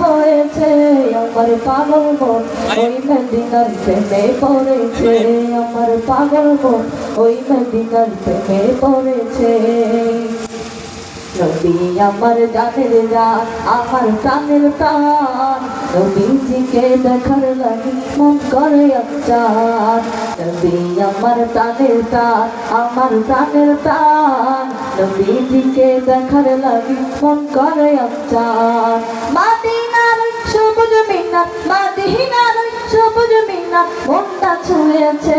হয়েছে আমার পাগল মন ওই মদিনার প্রেমে পড়েছে আমার পাগল মন ওই মদিনার প্রেমে পড়েছে নবী আমার জানের জান আমার প্রাণের প্রাণ, নবীজিকে দেখার লাগি, মন করে আচার নবী আমার প্রাণের প্রাণ আমার প্রাণের প্রাণ নবীজিকে দেখার লাগি মন করে আমার মাদিনার সবুজ মিনার, মাদিনার সবুজ মিনার মনটা ছুঁয়েছে,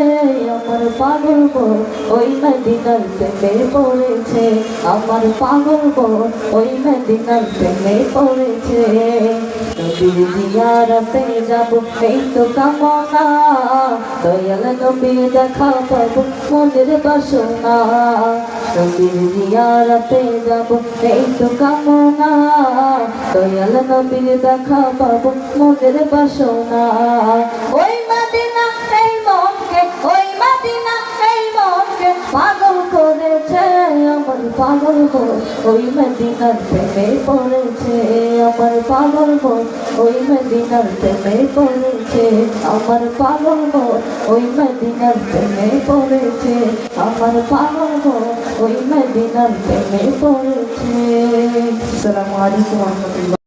আমার পাগল মন ওই মদিনার প্রেমে পড়েছে। আমার পাগল মন ওই মদিনার প্রেমে পড়েছে। জিয়ারতে যাব, এই তো কামনা। দয়াল নবী দেখা পাবো, মনের বাসনা। জিয়ারতে যাব, এই তো কামনা। দয়াল দেখা মনের বাসনা। পাগল মন ওই মদিনার প্রেমে পড়েছে আমার পাগল মন ওই মদিনার প্রেমে পড়েছে আমার পাগল মন ওই মদিনার প্রেমে পড়েছে আমার পাগল মন ওই মদিনার প্রেমে পড়েছে আসসালামু আলাইকুম